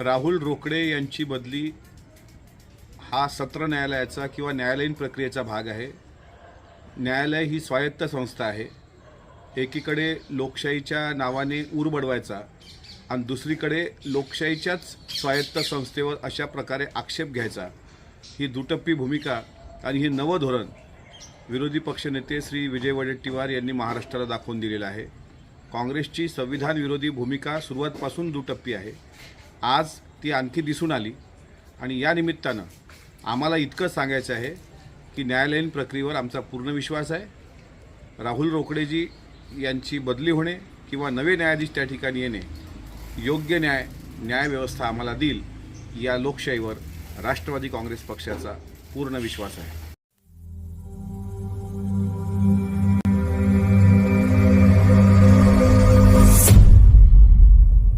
राहुल रोकडे यांची बदली हा सत्र न्यायालयाचा किंवा न्यायालयीन प्रक्रियेचा भाग आहे. न्यायालय ही स्वायत्त संस्था आहे. एकीकडे लोकशाहीच्या नावाने ऊर बडवायचा आणि दुसरीकडे लोकशाहीच्याच स्वायत्त संस्थेवर अशा प्रकारे आक्षेप घ्यायचा. ही दुटप्पी भूमिका आणि हे नवं धोरण विरोधी पक्षनेते श्री विजय वडेट्टीवार यांनी महाराष्ट्राला दाखवून दिलेलं आहे. काँग्रेसची संविधान विरोधी भूमिका सुरुवातपासून दुटप्पी आहे. आज ती आणखी दिसून आली आणि या निमित्तानं आम्हाला इतकं सांगायचं आहे की न्यायालयीन प्रक्रियेवर आमचा पूर्ण विश्वास आहे. राहुल रोकडेजी यांची बदली होणे किंवा नवे न्यायाधीश त्या ठिकाणी येणे योग्य न्याय न्यायव्यवस्था आम्हाला देईल या लोकशाहीवर राष्ट्रवादी काँग्रेस पक्षाचा पूर्ण विश्वास आहे.